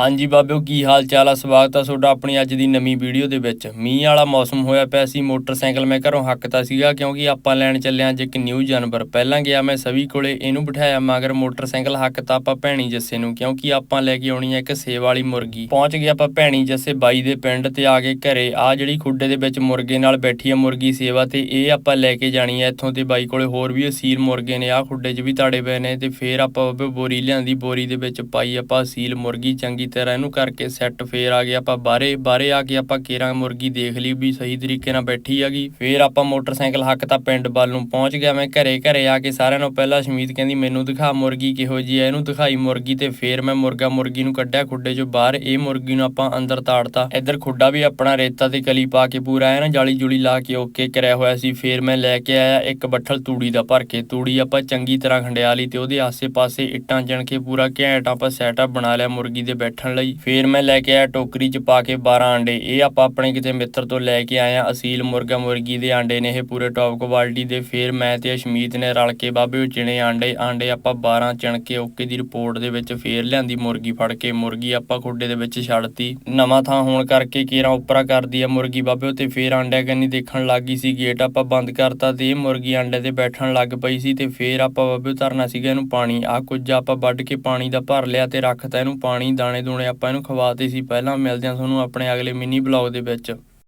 ਹਾਂਜੀ ਬਾਬਿਓ, ਕੀ ਹਾਲ ਚਾਲ ਆ? ਸਵਾਗਤ ਆ ਤੁਹਾਡਾ ਆਪਣੀ ਅੱਜ ਦੀ ਨਵੀਂ ਵੀਡੀਓ ਦੇ ਵਿੱਚ। ਮੀਂਹ ਵਾਲਾ ਮੌਸਮ ਹੋਇਆ ਪਿਆ ਸੀ, ਮੋਟਰਸਾਈਕਲ ਮੈਂ ਘਰੋਂ ਹੱਕਤਾ ਸੀਗਾ ਕਿਉਂਕਿ ਆਪਾਂ ਲੈਣ ਚੱਲਿਆ ਅੱਜ ਇੱਕ ਨਿਊ ਜਾਨਵਰ। ਪਹਿਲਾਂ ਗਿਆ ਮੈਂ ਸਵੀ ਕੋਲੇ, ਇਹਨੂੰ ਬਿਠਾਇਆ, ਮਗਰ ਮੋਟਰਸਾਈਕਲ ਹੱਕਤਾ ਆਪਾਂ ਭੈਣੀ ਜੱਸੇ ਨੂੰ, ਕਿਉਂਕਿ ਆਪਾਂ ਲੈ ਕੇ ਆਉਣੀ ਹੈ ਇੱਕ ਸੇਵ ਵਾਲੀ ਮੁਰਗੀ। ਪਹੁੰਚ ਗਏ ਆਪਾਂ ਭੈਣੀ ਜੱਸੇ ਬਾਈ ਦੇ ਪਿੰਡ ਤੇ ਆ ਕੇ ਘਰੇ। ਆ ਜਿਹੜੀ ਖੁੱਡੇ ਦੇ ਵਿੱਚ ਮੁਰਗੇ ਨਾਲ ਬੈਠੀ ਆ ਮੁਰਗੀ ਸੇਵਾ ਤੇ, ਇਹ ਆਪਾਂ ਲੈ ਕੇ ਜਾਣੀ ਹੈ ਇੱਥੋਂ ਤੇ ਬਾਈ ਕੋਲੇ। ਹੋਰ ਵੀ ਅਸੀਲ ਮੁਰਗੇ ਨੇ ਆ ਖੁੱਡੇ 'ਚ ਵੀ ਤਾੜੇ ਪਏ ਨੇ ਤੇ ਫੇਰ ਆਪਾਂ ਬਾਬੇ ਬੋਰੀ ਲਿਆਂਦੀ, ਬੋਰੀ ਦੇ ਵਿੱਚ ਪਾਈ ਆਪਾਂ ਅਸੀਲ ਮੁਰਗੀ, ਚੰਗੀ ਤਰ੍ਹਾਂ ਇਹਨੂੰ ਕਰਕੇ ਸੈੱਟ ਫੇਰ ਆ ਗਏ ਆਪਾਂ ਬਾਹਰੇ ਬਾਹਰੇ ਆ ਕੇ ਆਪਾਂ ਕੇਰਾਂ ਮੁਰਗੀ ਦੇਖ ਲਈ ਵੀ ਸਹੀ ਤਰੀਕੇ ਨਾਲ ਬੈਠੀ ਹੈਗੀ। ਫੇਰ ਆਪਾਂ ਮੋਟਰਸਾਈਕਲ ਹੱਕ ਤਾਂ ਪਿੰਡ ਵੱਲ ਨੂੰ ਪਹੁੰਚ ਗਿਆ ਮੈਂ ਘਰੇ ਘਰੇ ਆ ਕੇ ਸਾਰਿਆਂ ਨੂੰ ਪਹਿਲਾਂ ਸ਼ਮੀਤ ਕਹਿੰਦੀ, ਮੈਨੂੰ ਦਿਖਾ ਮੁਰਗੀ ਕਿਹੋ ਜੀ ਹੈ ਇਹਨੂੰ ਦਿਖਾਈ ਮੁਰਗੀ ਤੇ ਫੇਰ ਮੈਂ ਮੁਰਗਾ, ਮੁਰਗੀ ਨੂੰ ਕੱਢਿਆ ਖੁੱਡੇ 'ਚੋਂ ਬਾਹਰ। ਇਹ ਮੁਰਗੀ ਨੂੰ ਆਪਾਂ ਅੰਦਰ ਤਾੜਤਾ। ਇੱਧਰ ਖੁੱਡਾ ਵੀ ਆਪਣਾ ਰੇਤਾ ਤੇ ਕਲੀ ਪਾ ਕੇ ਪੂਰਾ ਐ ਨਾ, ਜਾਲੀ ਜੁਲੀ ਲਾ ਕੇ ਓਕੇ ਕਰਿਆ ਹੋਇਆ ਸੀ। ਫੇਰ ਮੈਂ ਲੈ ਕੇ ਆਇਆ ਇੱਕ ਬੱਠਲ ਤੂੜੀ ਦਾ ਭਰ ਕੇ। ਤੂੜੀ ਆਪਾਂ ਚੰਗੀ ਤਰ੍ਹਾਂ ਖੰਡਿਆ ਲਈ ਤੇ ਉਹਦੇ ਆਸੇ-ਪਾਸੇ ਇੱਟਾਂ ਜਣ ਕੇ ਪੂਰਾ ਘੈਂਟ ਆਪਾਂ ਸੈਟਅਪ ਬਣਾ ਲਿਆ ਮੁਰਗੀ ਦੇ ਬੈਠਣ ਲਈ। ਫੇਰ ਮੈਂ ਲੈ ਕੇ ਆਇਆ ਟੋਕਰੀ 'ਚ ਪਾ ਕੇ 12 ਆਂਡੇ। ਇਹ ਆਪਾਂ ਆਪਣੇ ਕਿਤੇ ਮਿੱਤਰ ਤੋਂ ਲੈ ਕੇ ਆਏ ਆ, ਅਸੀਲ ਮੁਰਗਾ ਮੁਰਗੀ ਦੇ ਆਂਡੇ ਨੇ ਇਹ ਪੂਰੇ ਟੌਪ ਕੁਆਲਿਟੀ ਦੇ। ਫੇਰ ਮੈਂ ਤੇ ਅਸ਼ਮੀਤ ਨੇ ਰਲ ਕੇ ਬਾਬੇ ਚਿਣੇ ਆਂਡੇ ਆਂਡੇ ਆਪਾਂ 12 ਚਣ ਕੇ ਓਕੇ ਦੀ ਰਿਪੋਰਟ ਦੇ ਵਿੱਚ ਫੇਰ ਲਿਆਂਦੀ, ਮੁਰਗੀ ਫੜ ਕੇ। ਮੁਰਗੀ ਆਪਾਂ ਖੁੱਡੇ ਦੇ ਵਿੱਚ ਛੱਡਤੀ। ਨਵਾਂ ਥਾਂ ਹੋਣ ਕਰਕੇ ਕੇਰਾਂ ਉੱਪਰਾ ਕਰਦੀ ਆ ਮੁਰਗੀ ਬਾਬੇ ਤੇ ਫੇਰ ਆਂਡਿਆਂ ਕੰਨੀ ਦੇਖਣ ਲੱਗ ਗਈ ਸੀ। ਗੇਟ ਆਪਾਂ ਬੰਦ ਕਰਤਾ ਤੇ ਇਹ ਮੁਰਗੀ ਆਂਡੇ ਤੇ ਬੈਠਣ ਲੱਗ ਪਈ ਸੀ ਤੇ ਫੇਰ ਆਪਾਂ ਬਾਬੇ ਧਰਨਾ ਸੀਗਾ ਇਹਨੂੰ ਪਾਣੀ। ਆ ਕੁਝ ਆਪਾਂ ਵੱਢ ਕੇ ਪਾਣੀ ਦਾ ਭਰ ਲਿਆ ਤੇ ਰੱਖਤਾ ਇਹਨੂੰ ਪਾਣੀ ਦਾਣੇ ਦੂਣੇ ਆਪਾਂ ਇਹਨੂੰ ਖਵਾਤੇ ਸੀ, ਪਹਿਲਾਂ ਮਿਲਦੇ ਹਾਂ ਤੁਹਾਨੂੰ ਆਪਣੇ ਅਗਲੇ ਮਿਨੀ ਬਲੌਗ ਦੇ ਵਿੱਚ।